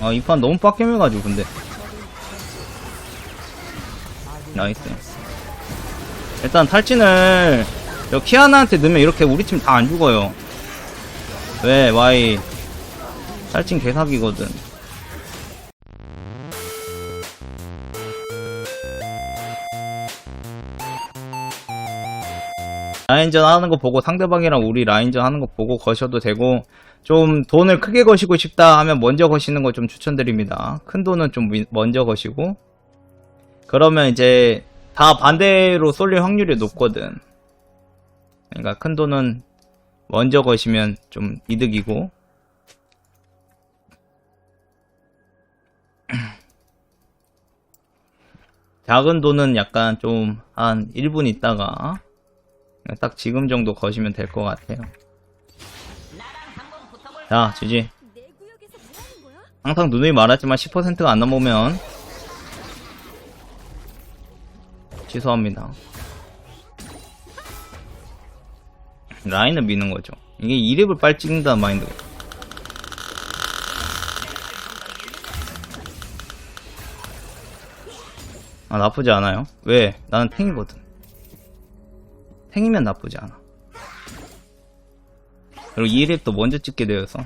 아, 이 판 너무 빡겜해가지고, 근데. 나이스. 일단 탈진을, 저 키아나한테 넣으면 이렇게 우리 팀 다 안 죽어요. 왜, 와이. 탈진 개사기거든. 라인전 하는 거 보고 상대방이랑 우리 라인전 하는 거 보고 거셔도 되고 좀 돈을 크게 거시고 싶다 하면 먼저 거시는 거 좀 추천드립니다. 큰 돈은 좀 미- 먼저 거시고 그러면 이제 다 반대로 쏠릴 확률이 높거든. 그러니까 큰 돈은 먼저 거시면 좀 이득이고 작은 돈은 약간 좀 한 1분 있다가 딱 지금 정도 거시면 될 것 같아요. 자, 지지. 항상 누누이 말하지만 10%가 안 넘으면 취소합니다. 라인을 미는 거죠. 이게 2렙을 빨리 찍는다는 마인드가. 아, 나쁘지 않아요. 왜? 나는 탱이거든. 탱이면 나쁘지 않아. 그리고 2렙도 먼저 찍게 되어서.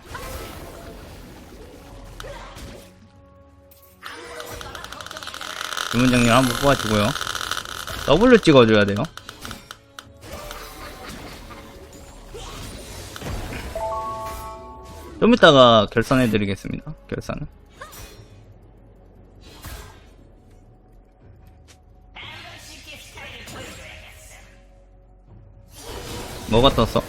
주문장님 한번 뽑아주고요. W 찍어줘야 돼요. 좀 이따가 결산해드리겠습니다. 결산은. 뭐가 떴어?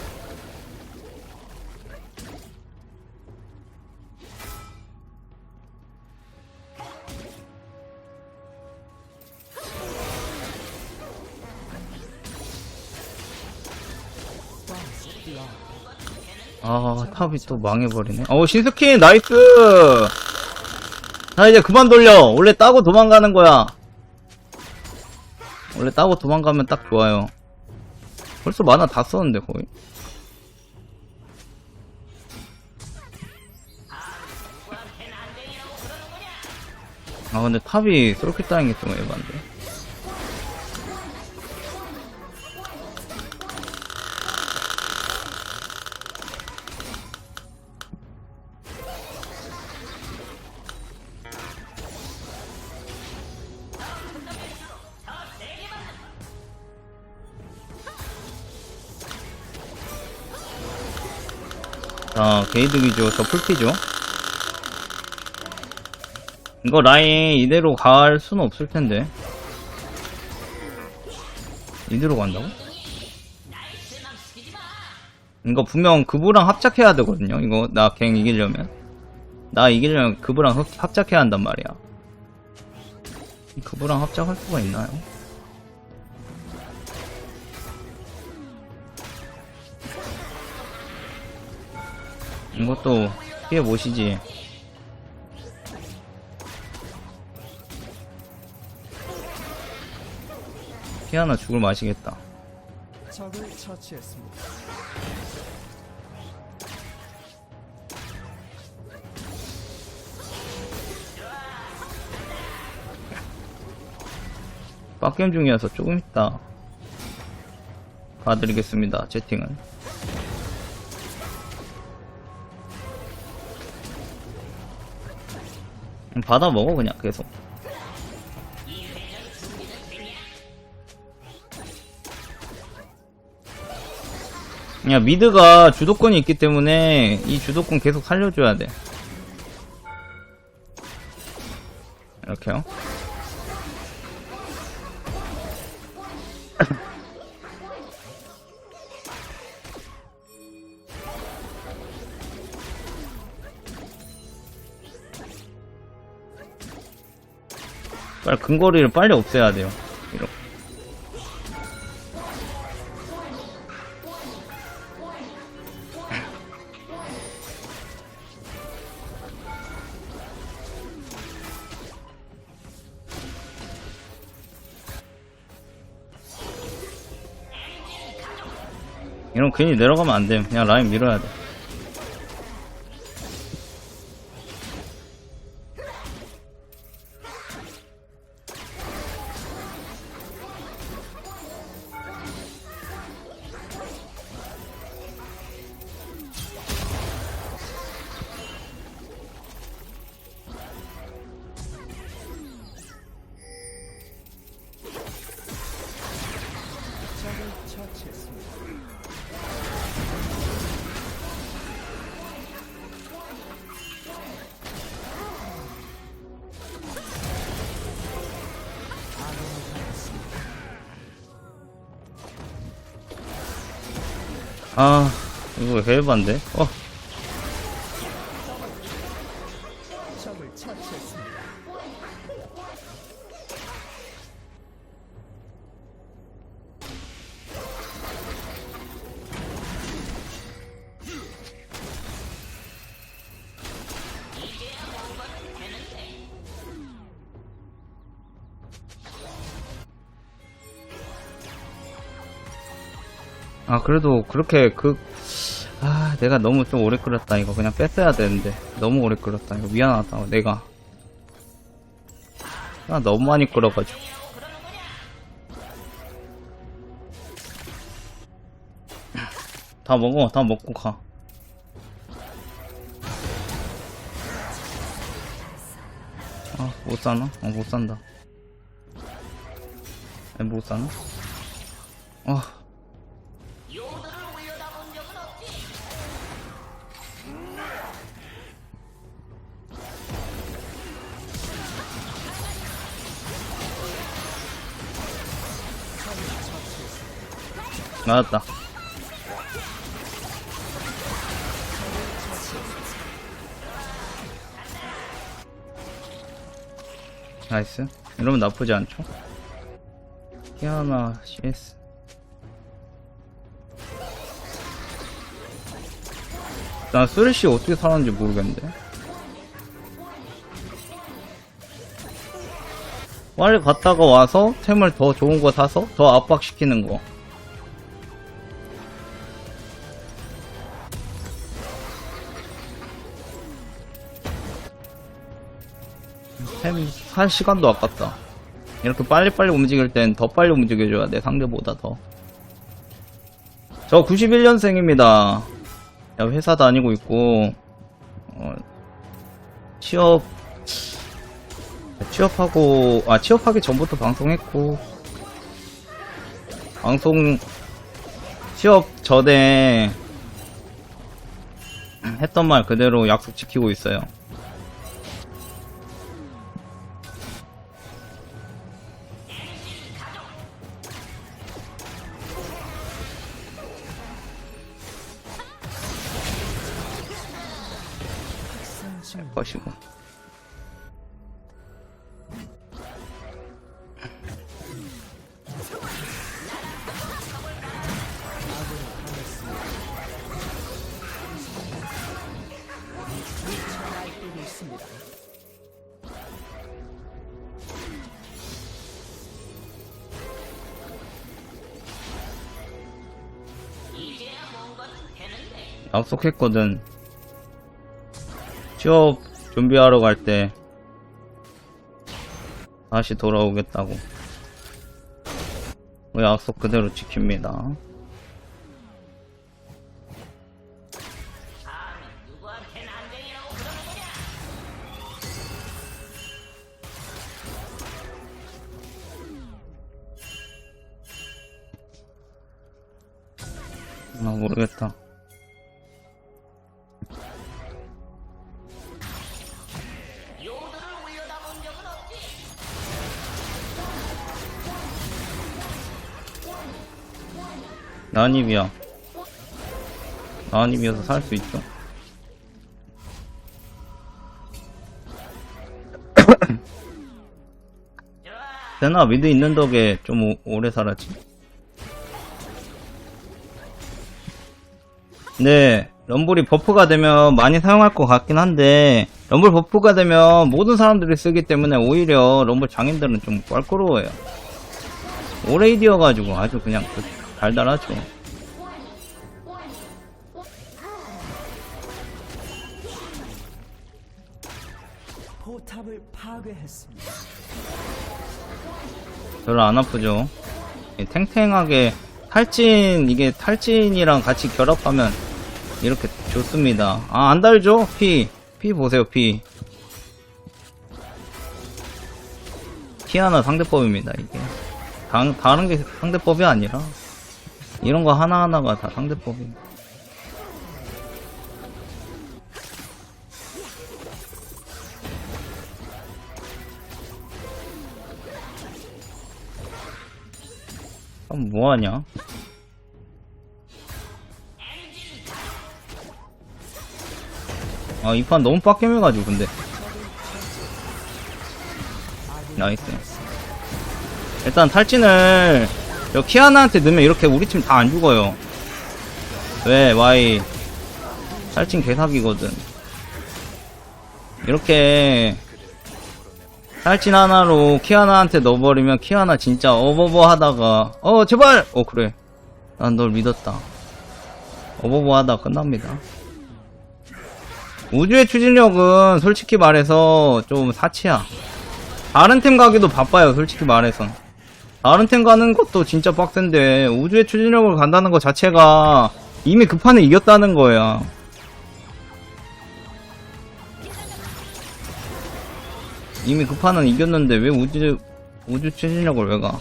아, 탑이 또 망해버리네. 어, 신스킨, 나이스! 자, 이제 그만 돌려. 원래 따고 도망가는 거야. 원래 따고 도망가면 딱 좋아요. 벌써 만화 다 썼는데, 거의. 아, 근데 탑이 솔킷 따는 게좀 에반데. 자, 게이득이죠. 저 풀피죠. 이거 라인 이대로 갈 수는 없을 텐데. 이대로 간다고? 이거 분명 그부랑 합작해야 되거든요. 이거 나 갱 이기려면. 나 이기려면 그부랑 합- 합작해야 한단 말이야. 그부랑 합작할 수가 있나요? 이것도 피해 보시지. 피하나 죽을 맛이겠다. 적을 처치했습니다. 빡겜 중이어서 조금 있다. 봐드리겠습니다. 채팅은. 받아 먹어 그냥 계속. 그냥 미드가 주도권이 있기 때문에 이 주도권 계속 살려줘야 돼. 이렇게요. 빨리 근거리를 빨리 없애야 돼요. 이렇게. 이런 괜히 내려가면 안 돼. 그냥 라인 밀어야 돼. 아, 이거 왜 헬반데? 어, 아, 그래도 그렇게 그, 아, 내가 너무 좀 오래 끌었다. 이거 그냥 뺐어야 되는데. 너무 오래 끌었다. 이거 미안하다. 내가. 아, 너무 많이 끌어가지고. 다 먹어. 다 먹고 가. 아, 못 사나? 어, 못 산다. 에, 못 사나? 아. 나왔다. 나이스. 이러면 나쁘지 않죠? 키아나 CS. 난 쓰레쉬 어떻게 살았는지 모르겠는데. 빨리 갔다가 와서 템을 더 좋은 거 사서 더 압박시키는 거. 템살 시간도 아깝다. 이렇게 빨리빨리 움직일 땐 더 빨리 움직여줘야 돼, 상대보다 더. 저 91년생입니다. 회사 다니고 있고, 어, 취업, 취업하고, 아, 취업하기 전부터 방송했고, 방송, 취업 전에 했던 말 그대로 약속 지키고 있어요. 상징 것이고. 약속했거든. 취업 준비하러 갈 때 다시 돌아오겠다고. 그 약속 그대로 지킵니다. 아 모르겠다. 난입이야. 난입이어서 살 수 있죠. 세나 미드 있는 덕에 좀 오- 오래 살았지. 네, 럼블이 버프가 되면 많이 사용할 것 같긴 한데, 럼블 버프가 되면 모든 사람들이 쓰기 때문에 오히려 럼블 장인들은 좀 껄끄러워요. 오레이디여가지고 아주 그냥 그 달달하죠. 포탑을 파괴했습니다. 별로 안 아프죠. 이 탱탱하게 탈진 이게 탈진이랑 같이 결합하면 이렇게 좋습니다. 아 안 달죠? 피. 피 보세요 피. 피 하나 상대법입니다 이게. 다, 다른 게 상대법이 아니라 이런 거 하나하나가 다 상대법이. 그럼 뭐하냐? 아, 이 판 너무 빡겜해가지고, 근데. 나이스. 일단 탈진을 여 키아나한테 넣으면 이렇게 우리 팀 다 안 죽어요. 왜, 와이. 탈진 개사기거든. 이렇게, 탈진 하나로 키아나한테 넣어버리면 키아나 진짜 어버버 하다가, 어, 제발! 어, 그래. 난 널 믿었다. 어버버 하다가 끝납니다. 우주의 추진력은 솔직히 말해서 좀 사치야. 다른 팀 가기도 바빠요, 솔직히 말해서. 다른 팀 가는 것도 진짜 빡센데, 우주의 추진력을 간다는 것 자체가 이미 그 판에 이겼다는 거야. 이미 그 판은 이겼는데 왜 우주, 우주 추진력을 왜 가?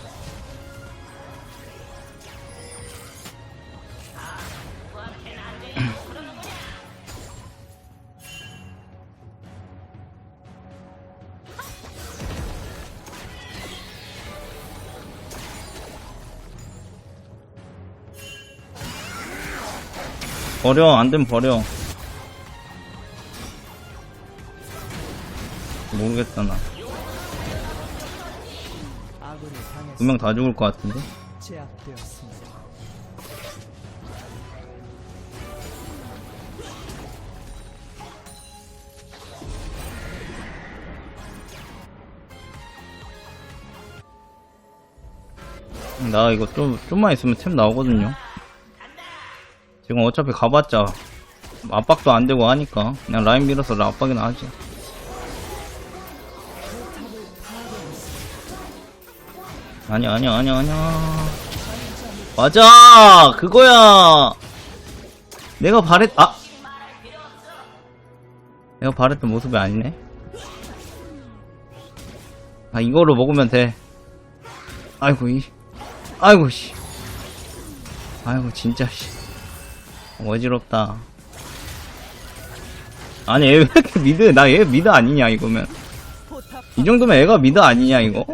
버려, 안 되면 버려. 모르겠다, 나. 아군이 당했습니다. 두명다 죽을 것 같은데? 나 이거 좀, 좀만 있으면 템 나오거든요. 지금 어차피 가봤자 압박도 안 되고 하니까 그냥 라인 밀어서 압박이나 하지. 아니야, 아니야, 아니야, 아니야. 맞아! 그거야! 내가 바랬, 아! 내가 바랬던 모습이 아니네? 아, 이거로 먹으면 돼. 아이고, 이, 아이고, 씨. 아이고, 진짜, 씨. 어지럽다. 아니, 얘 왜 이렇게 미드, 나 얘 미드 아니냐, 이거면. 이 정도면 애가 미드 아니냐, 이거?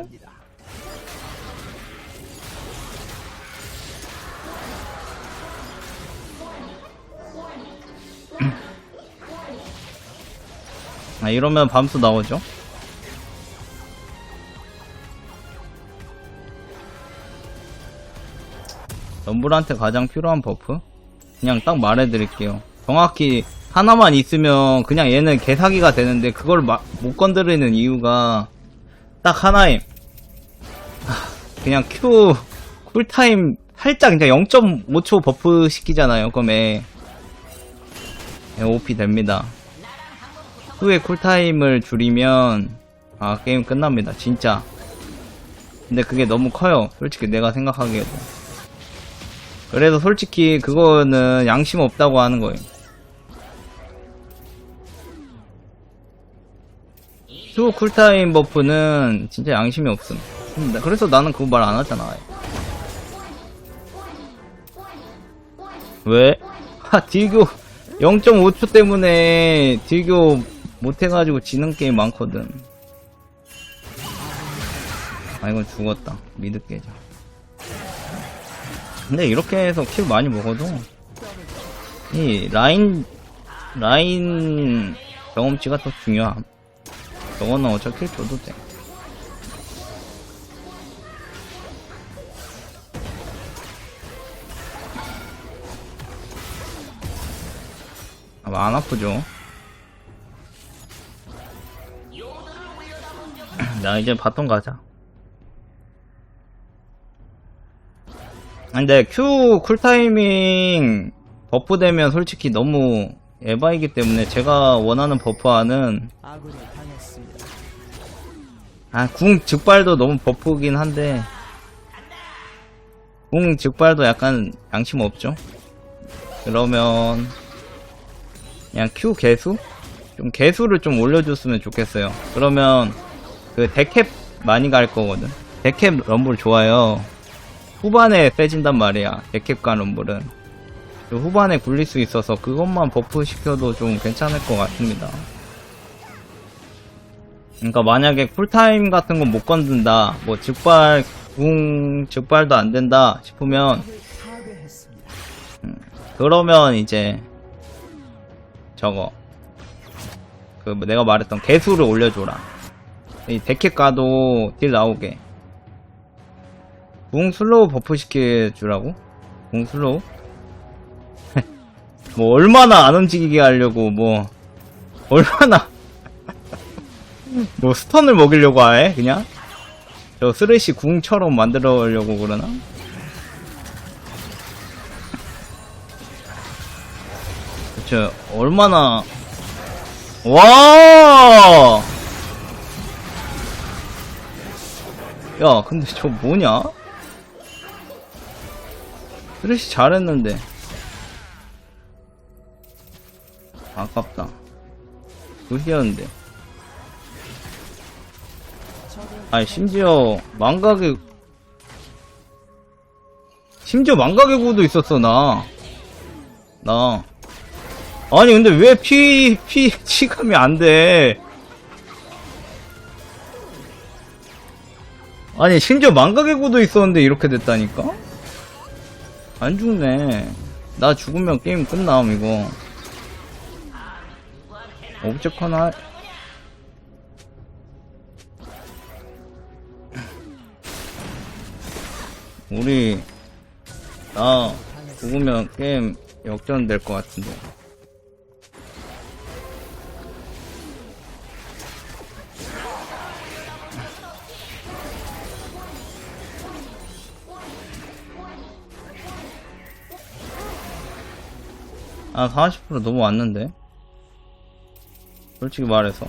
아, 이러면 밤수 나오죠? 럼블한테 가장 필요한 버프? 그냥 딱 말해드릴게요. 정확히 하나만 있으면 그냥 얘는 개사기가 되는데 그걸 마- 못 건드리는 이유가 딱 하나임. 하, 그냥 Q 쿨타임 살짝 그냥 0.5초 버프 시키잖아요. 그럼 애, 애 OP 됩니다. 후에 쿨타임을 줄이면 아 게임 끝납니다 진짜 근데 그게 너무 커요 솔직히 내가 생각하기에도 그래서 솔직히 그거는 양심 없다고 하는 거예요 수 쿨타임 버프는 진짜 양심이 없음 그래서 나는 그거 말 안 하잖아 왜? 하 딜교 0.5초 때문에 딜교 못해가지고 지는 게임 많거든. 아, 이건 죽었다. 미드 깨져. 근데 이렇게 해서 킬 많이 먹어도, 이 라인, 라인 경험치가 더 중요함. 저거는 어차피 킬 줘도 돼. 아, 안 아프죠? 나 이제 바텀 가자. 근데 Q 쿨타이밍 버프 되면 솔직히 너무 에바이기 때문에 제가 원하는 버프와는 당했습니다. 아, 궁 즉발도 너무 버프긴 한데 궁 즉발도 약간 양심 없죠? 그러면 그냥 Q 개수? 좀 개수를 좀 올려줬으면 좋겠어요. 그러면 그 데캡 많이 갈 거거든. 데캡 럼블 좋아요. 후반에 세진단 말이야. 데캡과 럼블은. 그 후반에 굴릴 수 있어서 그것만 버프 시켜도 좀 괜찮을 것 같습니다. 그러니까 만약에 쿨타임 같은 건 못 건든다. 뭐 즉발 궁 즉발도 안 된다 싶으면 파괴했습니다. 그러면 이제 저거 그 내가 말했던 개수를 올려줘라. 이 가도 딜 나오게. 궁 슬로우 버프 시켜주라고? 궁 슬로우? 뭐 얼마나 안 움직이게 하려고 뭐 얼마나 뭐 스턴을 먹이려고 해 그냥? 저 쓰레쉬 궁처럼 만들어려고 그러나? 그쵸 얼마나 와! 야, 근데 저 뭐냐? 쓰레쉬 잘했는데. 아깝다. 그시였는데. 아니, 심지어, 망각의, 심지어 망각의 구도 있었어, 나. 나. 아니, 근데 왜 피, 피, 치감이 안 돼? 아니, 심지어 망각의 구도 있었는데 이렇게 됐다니까? 안 죽네. 나 죽으면 게임 끝남, 이거. 오브젝트 하나. 우리, 나 죽으면 게임 역전될 것 같은데. 아, 40% 너무 왔는데? 솔직히 말해서.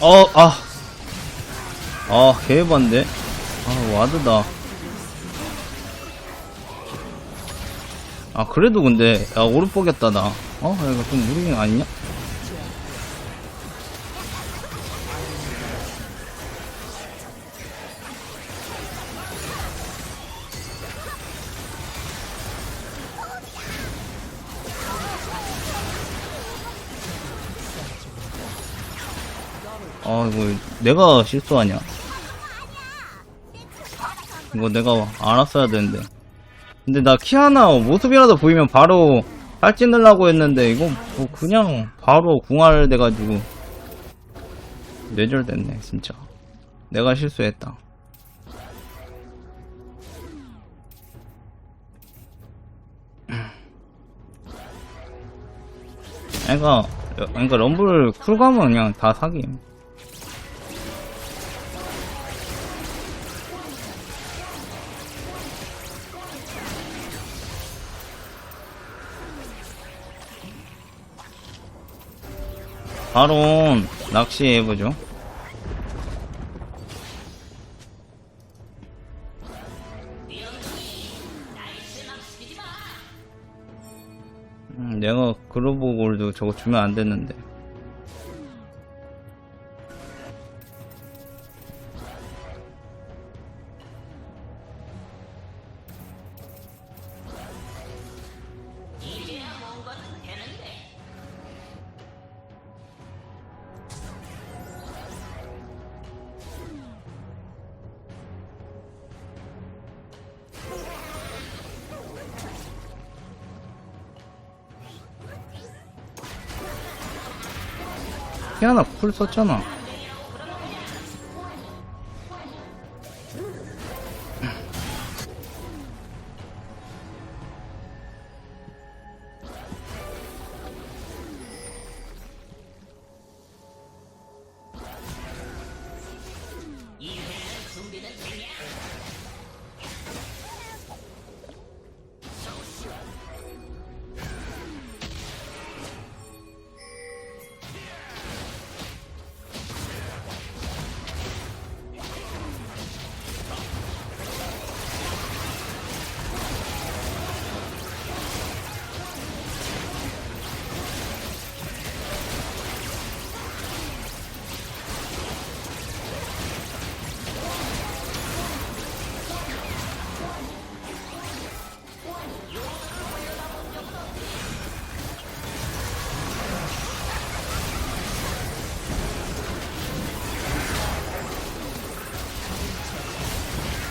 어, 아. 아, 개반데? 아, 와드다. 아, 그래도 근데, 야, 오른 뽀겠다, 나. 어? 야, 이거 좀 무리긴 아니냐? 이거 내가 실수하냐? 이거 내가 알았어야 되는데. 근데 나 키아나 모습이라도 보이면 바로 팔찌느려고 했는데 이거 뭐 그냥 바로 궁알 돼가지고 뇌절됐네 진짜. 내가 실수했다. 그러니까 그러니까 럼블 쿨감은 그냥 다 사김. 바론 낚시해보죠. 음, 내가 그로브 골드 저거 주면 안 됐는데. 키아나 쿨 썼잖아.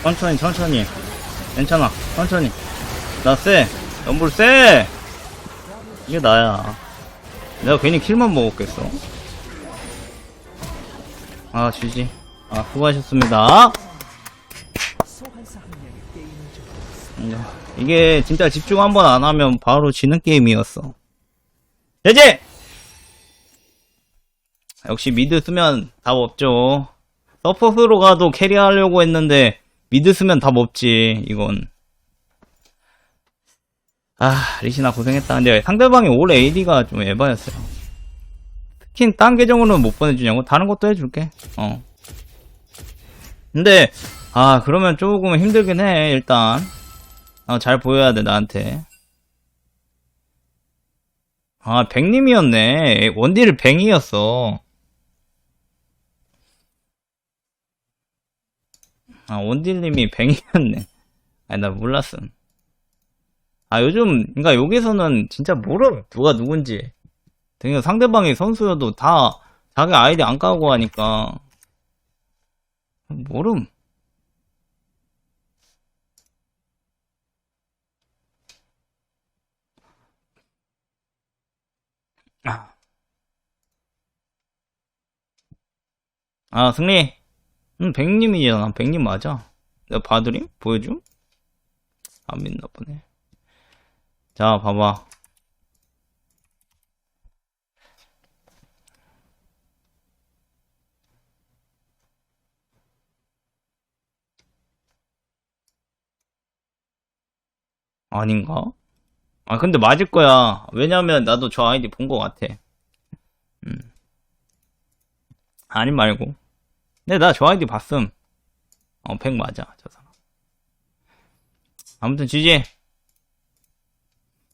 천천히 천천히. 괜찮아. 천천히. 나 쎄. 연불 쎄. 이게 나야. 내가 괜히 킬만 먹었겠어. 아 지지. 아 수고하셨습니다. 이게 진짜 집중 한번 안 하면 바로 지는 게임이었어. 제제! 역시 미드 쓰면 답 없죠. 서포트로 가도 캐리하려고 했는데 미드 쓰면 답 없지 이건. 아 리시나 고생했다. 근데 상대방이 올 AD가 좀 에바였어요. 스킨 딴 계정으로는 못 보내주냐고? 다른 것도 해줄게. 어. 근데 아 그러면 조금 힘들긴 해 일단. 어, 잘 보여야 돼 나한테. 아 백님이었네. 원딜 뱅이었어 아 원딜님이 뱅이였네. 아니 나 몰랐음. 아 요즘 그니까 여기서는 진짜 모름 누가 누군지. 그러니까 상대방이 선수여도 다 자기 아이디 안 까고 하니까. 모름. 아, 아 승리 응 백님이잖아 백님 맞아 내가 봐드림? 보여줌? 안 믿나 보네 자 봐봐 아닌가? 아 근데 맞을 거야 왜냐면 나도 저 아이디 본 거 같아 음. 아님 말고 근데 나 저 아이디 봤음 어, 100 맞아, 저 사람. 아무튼, GG.